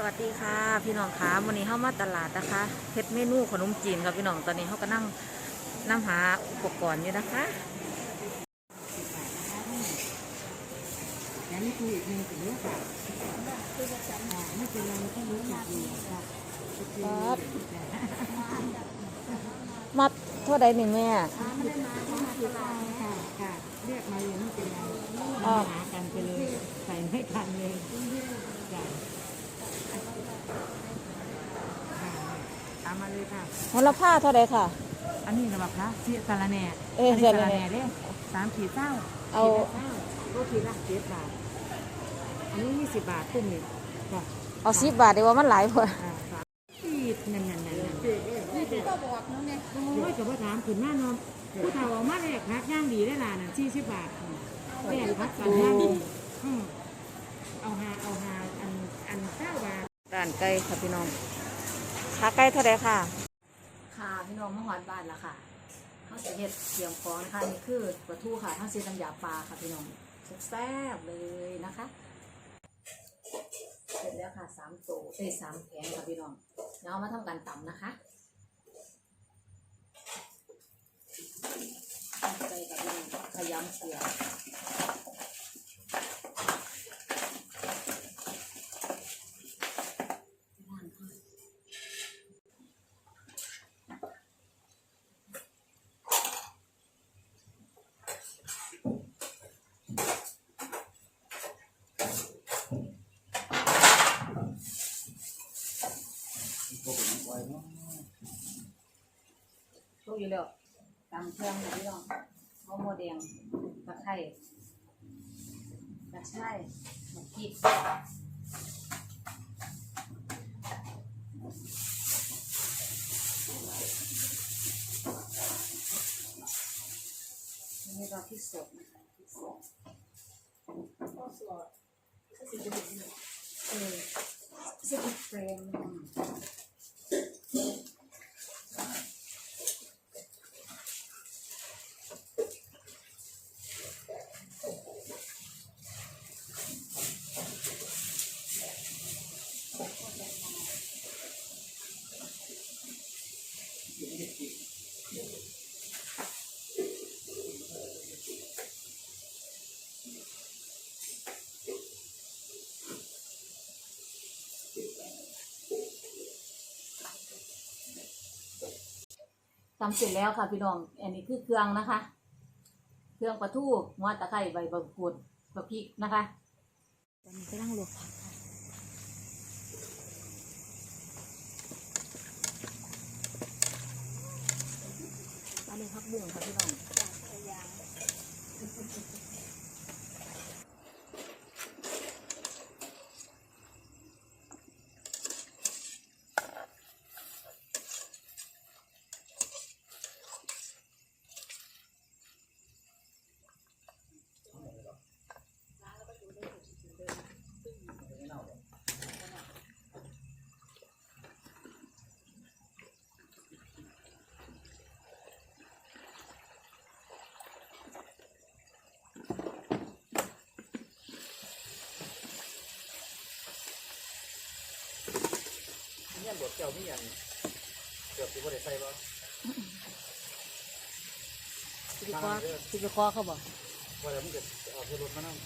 สวัสดีค่ะ พี่น้องคะวันนี้เข้ามาตลาดนะคะเฮ็ดเมนูขนมจีนค่ะพี่น้องตอนนี้เขาก็นั่งนั่งหาอุปกรณ์อยู่นะคะแล้วนี่คืออีกหนึ่งเป็นเรื่องแบบไม่เป็นไรแค่รู้จักอยู่ค่ะครับมัดเท่าใดหนึ่งแม่ไม่ได้มาไม่มาคือเราค่ะค่ะเรียกมาเลยไม่เป็นไรอ๋อหากันไปเลยใส่ไม่ทันเลยจ้ะค่ะ ตามมาเลยค่ะหัวละผ้าเท่าใดค่ะ อันนี้นะบักคะเสียสาระแหน่เอ้ยนนี้สาสาระระแหแหน่น่ เด้สามขีดเจ้าเอาขีดละเจ้าก็ขีดละเจ็ดบาท อันนี้ยี่สิบบาทตุ้มนี่จ้ะเอาสิบบาทดีกว่ามันหลายพออ่าสามขีดนั่นนั่นนั่นนั่นนี่ก็บอกน้องเนี่ยโอ้ยกับว่าถามขึ้นมาเนาะผู้เฒ่าเอามาแลกพักย่างดีได้ล่ะนั่นสี่สิบบาทแลกพักกันย่างดีอืมเอาหาเอาหาอันอันเก้าบ ข้านไก่ค่ะพี่น้องขาไก่เท่าใดค่ะ ค่ะพี่น้องมาหอดบ้านแล้วค่ะเขาจะเฮ็ดเตรียมของนะคะนี่คือปลาทูค่ะทั้งซีน้ำยาปลาค่ะพี่น้องแซ่บเลยนะคะเสร็จแล้วค่ะสามโตเอ้สามแผงค่ะพี่น้องเดี๋ยวเอามาทำการตำนะคะใส่กับนี้ขยำเกลือ ลูกอยู่แล้วตำเครื่องค่ะพี่น้องข้าวโมแดงตะไคร้ตะไคร้หมกพริกอันนี่เราพริกสดนะคะพริกสดก็สดก็สิจะเป็นเออสกิปเฟรม ทำเสร็จแล้วค่ะพี่น้อง อันนี้คือเครื่องนะคะ เครื่องปลาทูหัวตะไคร้ใบมะกรูดกระพริกนะคะตอนนี้ก็นั่งลวกผักค่ะมาเลยพักบุ้งค่ะพี่น้อง เนี่ยบวกเจ้ามีอย่างเกือบสิบ่ได้ใส่บ่สิไปคว้าสิไปคว้าเขาบอกว่าแล้วมันจะเอาเทรถมานั่ง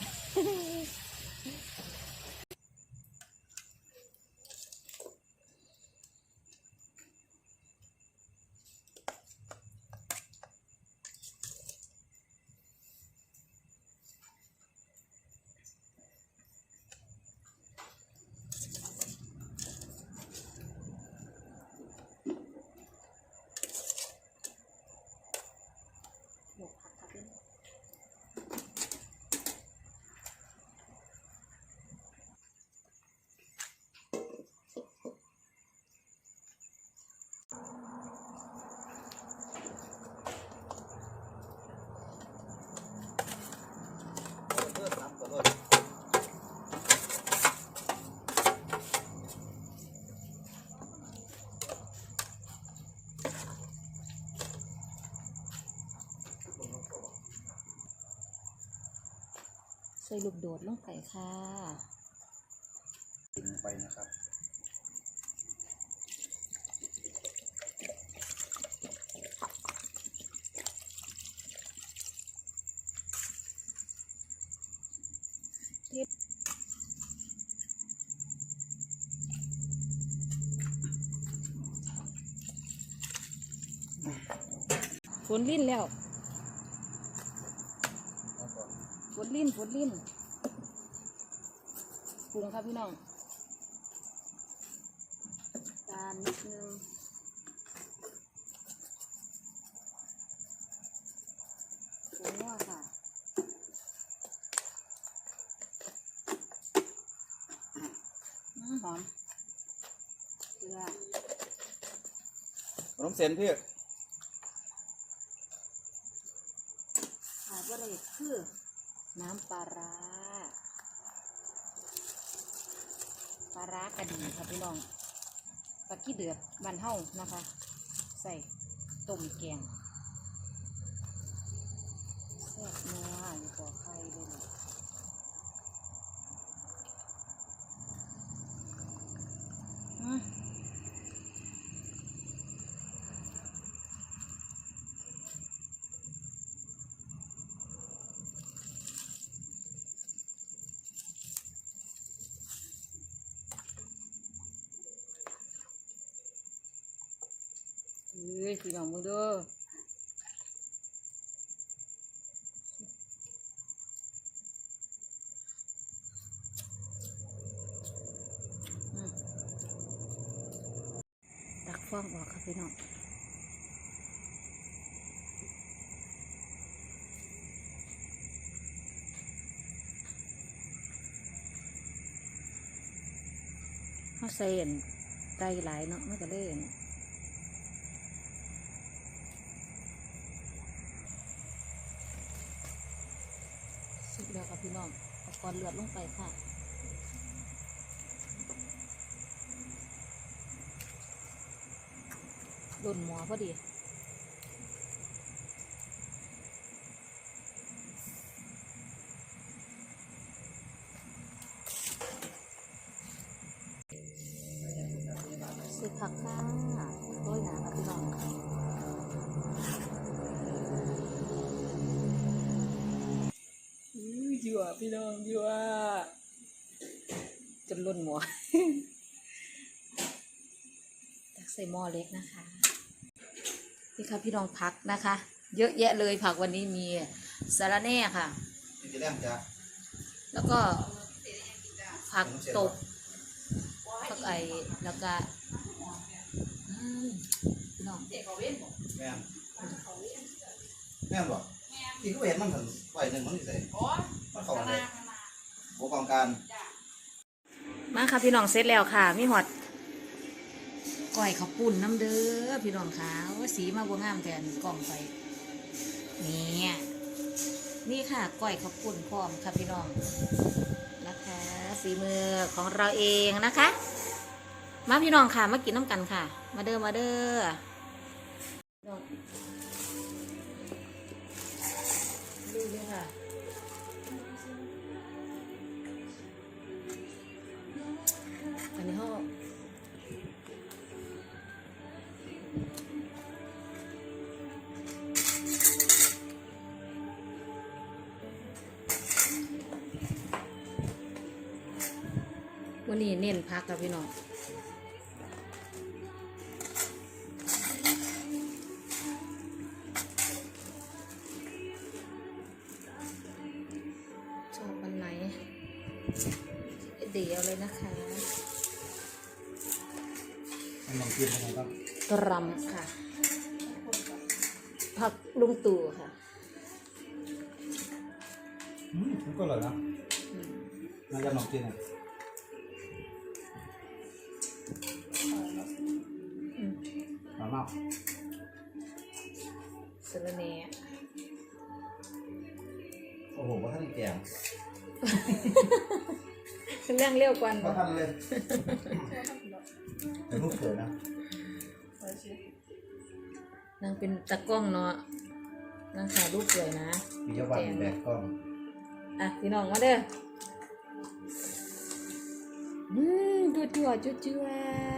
ส่ลูกโดดลงไปค่ะลงไปนะครับฝนลิ้นแล้ว ฝนลิ้นฝนลิ้นปรุงครับพี่น้องตาลนิดนึงปรุงนัวค่ะอืมหอมเกลือขนมเส้นพี่ขาดว่าอะไรคือ น้ำปลาร้าปลาร้ากระดีค่ะพี่น้องปลากี้เดือดบันเฮานะคะ ใส่ต้มแกงแซ่บนัวอยู่ก่อนยอืม เฮ้ยพี่น้องมึงเด้อตักฟองออกครับพี่น้องเขาใส่อันไก่หลายเนาะมันก็เลยอั่น สุดแล้วค่ะ พี่น้องเอาก้อนเลือดลงไปค่ะโดนหมอพอดี ยั่วพี่น้องยั่วจนล้นหมอตักใส่หม้อเล็กนะคะนี่ค่ะพี่น้องผักนะคะ เยอะแยะเลยผักวันนี้มีสาระแหน่ค่ะนี่จะแรงจ้ะแล้วก็ผักตบผักไอแล้วก็อืมพี่น้องแม่นแม่นบ่ที่เขาเห็นมันถึงไหวหนึ่งมันนี่ใส่มันเข้าอะไรโอ้กองการมาค่ะพี่น้องเสร็จแล้วค่ะมีหอดก้อยข้าวปุ้นน้ำเด้อพี่น้องค่ะว่าสีมาบัวงามแทนกล่องไปนี่นี่ค่ะก้อยข้าวปุ้นพร้อมค่ะพี่น้องนะคะ สีมือของเราเองนะคะ มาพี่น้องค่ะมากินน้ำกันค่ะ มาเด้อมาเด้อ นนี้เน้นพักกับพี่น้องชอบอันไหนเดี๋ยวเลยนะคะมันลองกินนะครับกรัมค่ะ ผักลุงตู่ค่ะ อืมมันก็อร่อยนะอืมน่าจะลองกินอะ หอมมากสะระแหน่โอ้โหว่าท่านแกงเรื่องเร็วกว่าว่าท่านเลยเป็นรูปสวยนะนางเป็นตะกล้องเนาะนางถ่ายรูปสวยนะมีเจ้าบ้านมีแบกกล้องอะพี่น้องมาเด้ออืมจั่วจั่วจั่ว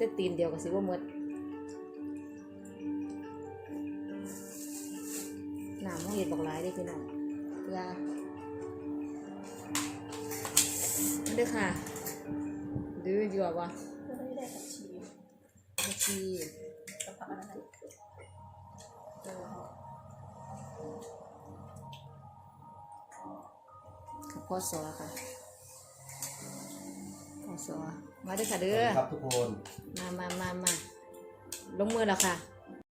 แต่ตีนเดียวกับสิว่าหมดหน้าห้องเย็นบอกหลายได้พี่น้องเกลือมาเด้อค่ะดูดีกว่าวะได้ได้กับชีชีกับผักอะไรเออกับพศค่ะพศ มาเด้อค่ะเด้อครับทุกคน มามามามาลงมือแล้วค่ะค